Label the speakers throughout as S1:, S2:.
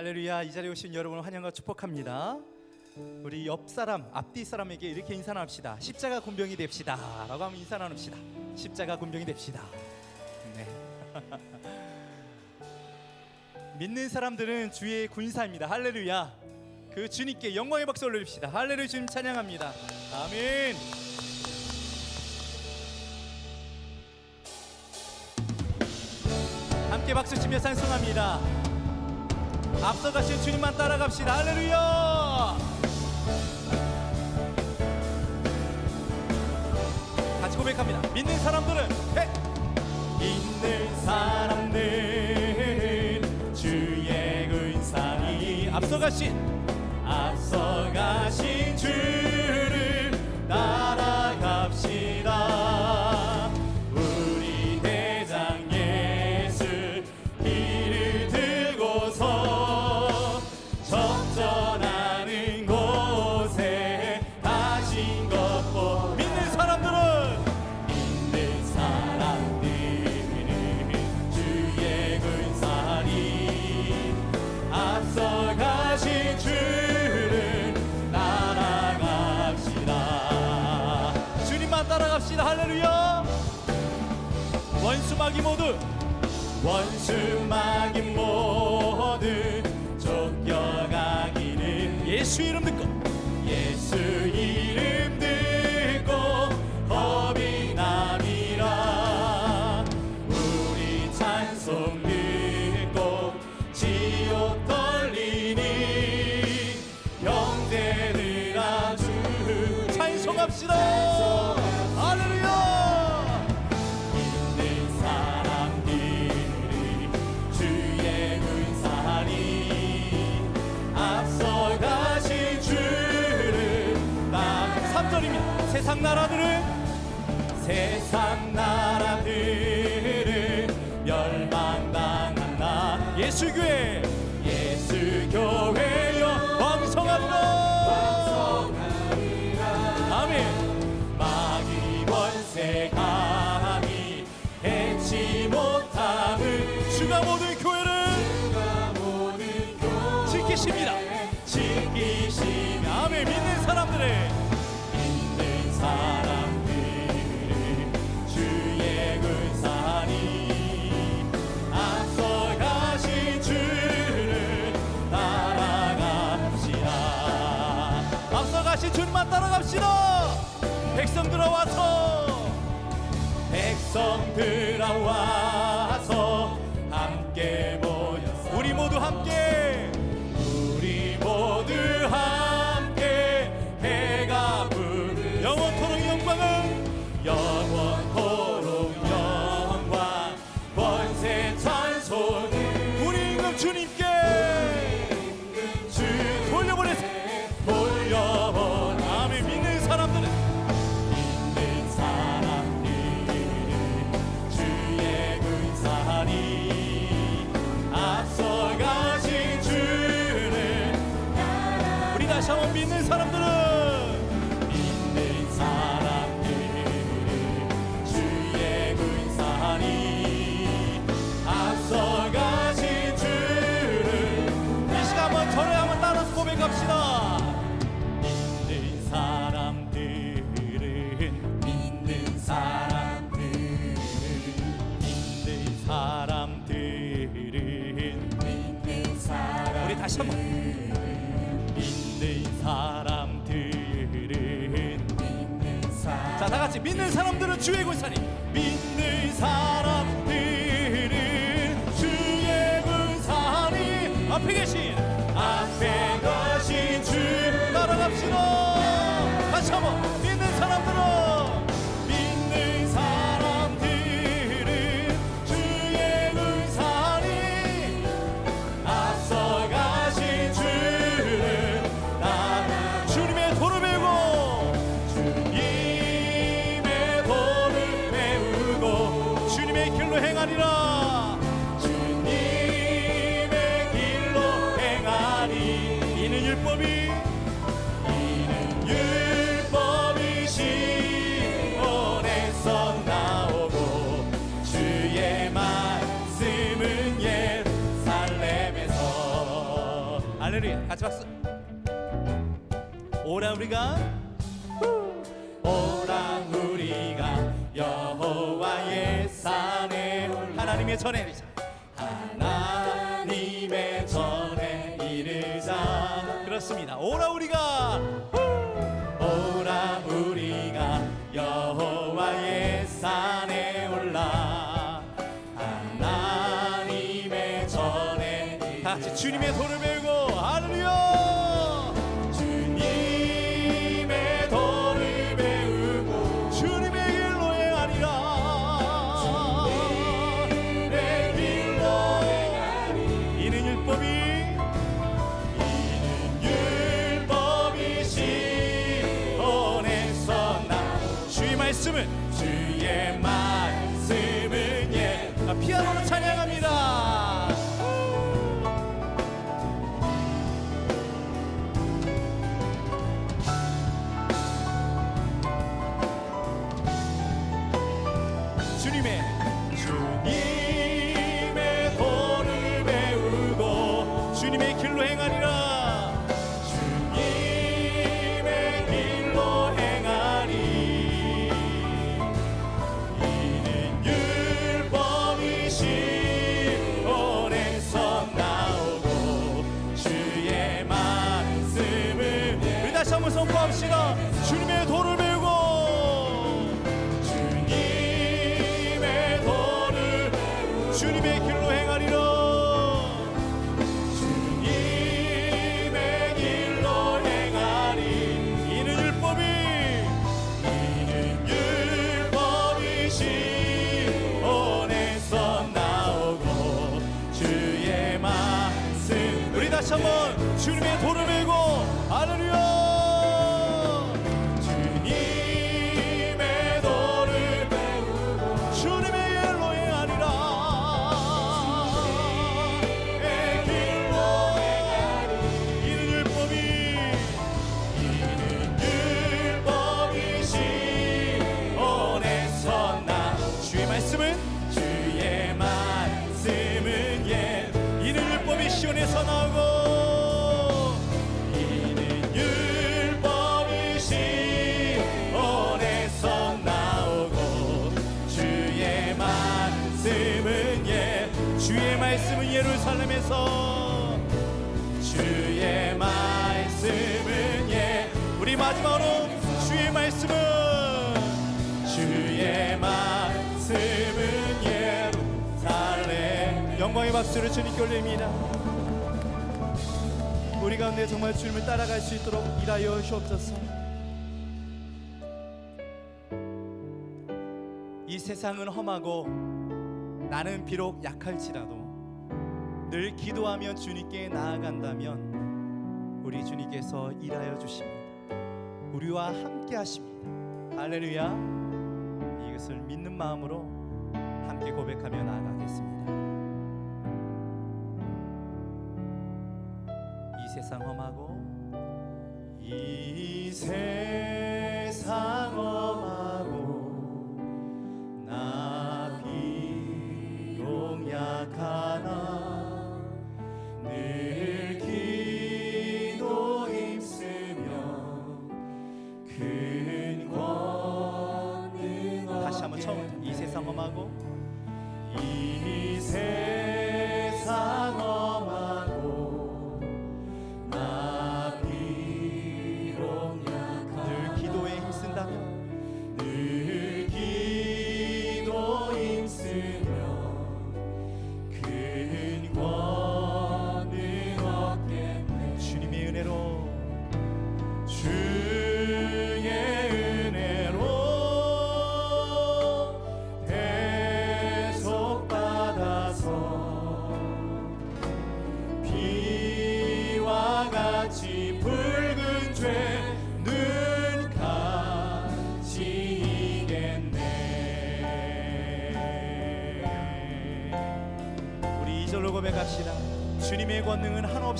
S1: 할렐루야 이 자리에 오신 여러분을 환영과 축복합니다. 우리 옆 사람 앞뒤 사람에게 이렇게 인사 나눕시다. 십자가 군병이 됩시다. 라고 하면 인사 나눕시다. 십자가 군병이 됩시다. 네. 믿는 사람들은 주의 군사입니다. 할렐루야. 그 주님께 영광의 박수 올려줍시다. 할렐루야 주님 찬양합니다. 아멘. 함께 박수 치며 찬송합니다 앞서가신 주님만 따라갑시다. 할렐루야! 같이 고백합니다. 믿는 사람들은 해! 믿는 사람들은 주의 앞서가신 앞서가신 따라갑시다. 할렐루야. 원수 마귀 모두. 원수 마귀 모두 쫓겨가기를. 예수 이름 세상 나라들은 세상 나라들 백성들아 와 다시 한번. 믿는 사람들은 자 다같이 믿는 사람들은 주의 군사니. 믿는 사람들은 주의 군사니. 앞에 계신 우리가. 오라 우리가 여호와의 산에 하나님의 전에 이르자. 하나님의 전에 이르자. 그렇습니다. 오랑우리가. 오랑우리가 여호와의 산에 올라. 하나님의 전에 이르자. 같이 주님의 도를 영광의 박수를 주님께 올립니다. 우리 가운데 정말 주님을 따라갈 수 있도록 일하여 주옵소서. 이 세상은 험하고 나는 비록 약할지라도 늘 기도하며 주님께 나아간다면 우리 주님께서 일하여 주십니다. 우리와 함께 하십니다. 할렐루야. 이것을 믿는 마음으로 함께 고백하며 나아가겠습니다. 세상 험하고 이 세상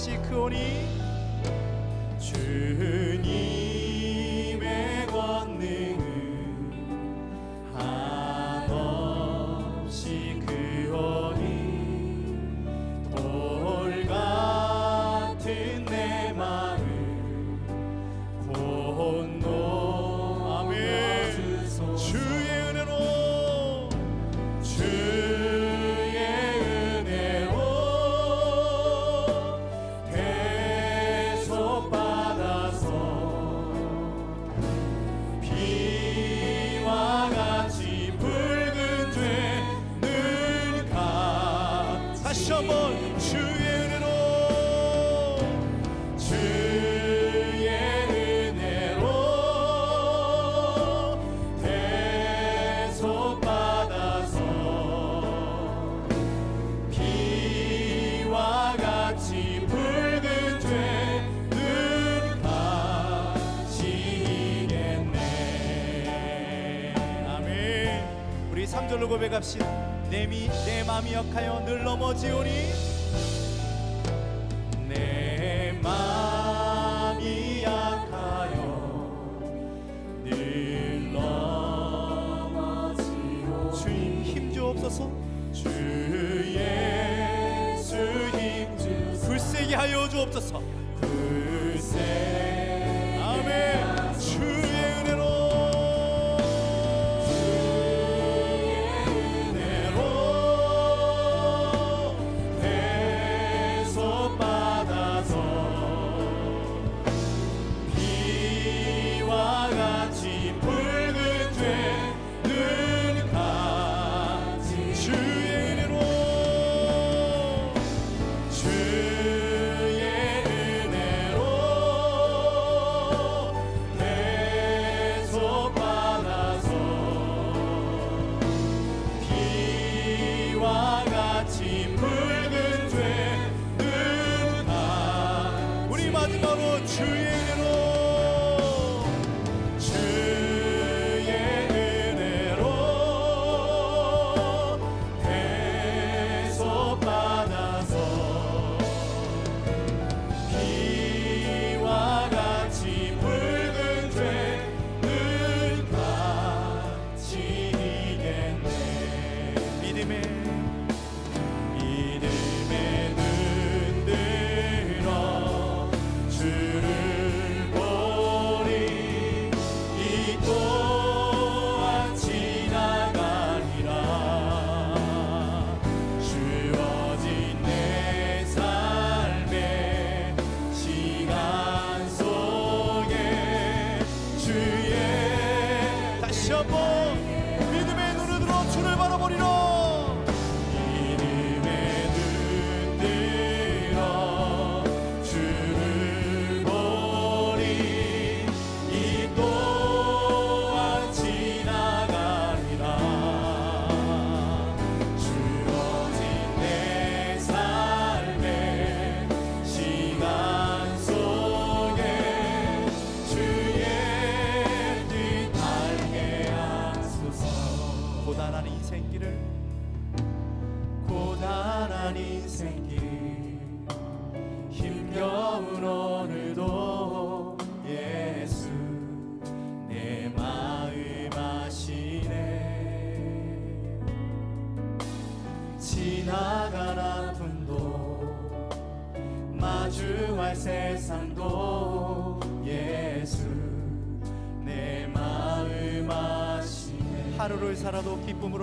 S1: 없이 크오니 고백합시다 내, 미, 내 마음이 역하여 늘 넘어지오니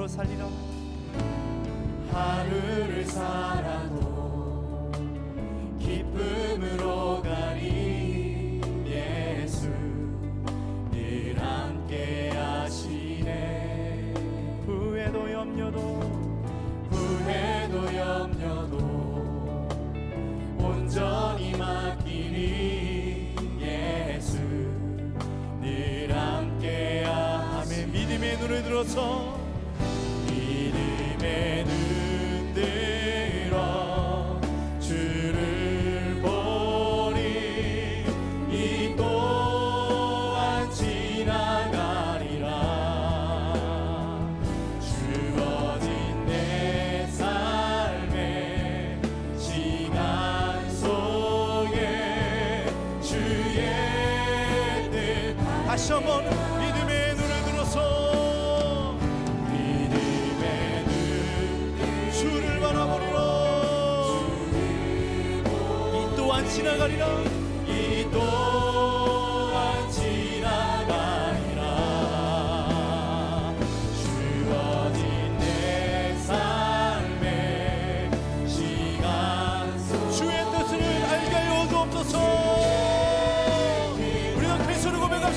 S1: 살리라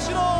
S1: 싫어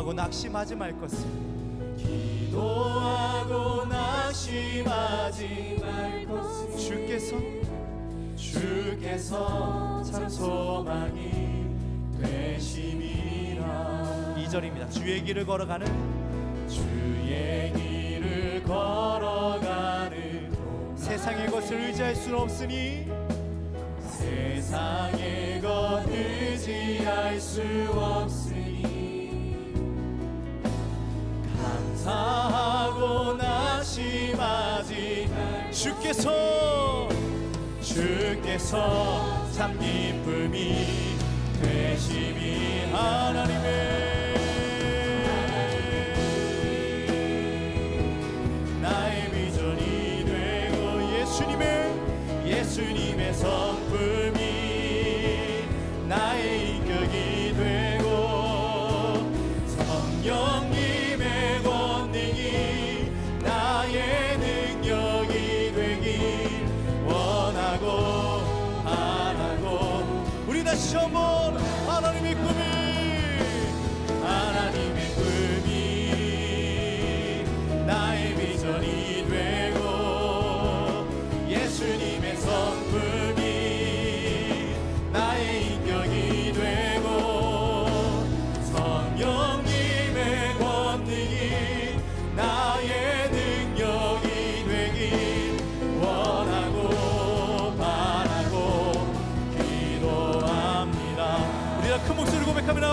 S1: 기도하고 낙심하지 말 것을. 기도하고 낙심하지 말 것을. 주께서 주께서 참 소망이 되심이라. 2절입니다. 주의 길을 걸어가는. 주의 길을 걸어가는 세상의 것을 의지할 수 없으니. 세상의 것 의지할 수 없으니. 주께서 주께서 참 기쁨이 되시니 하나님의 꿈이 하나님.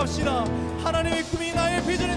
S1: 갑시다. 하나님의 꿈이 나의 비전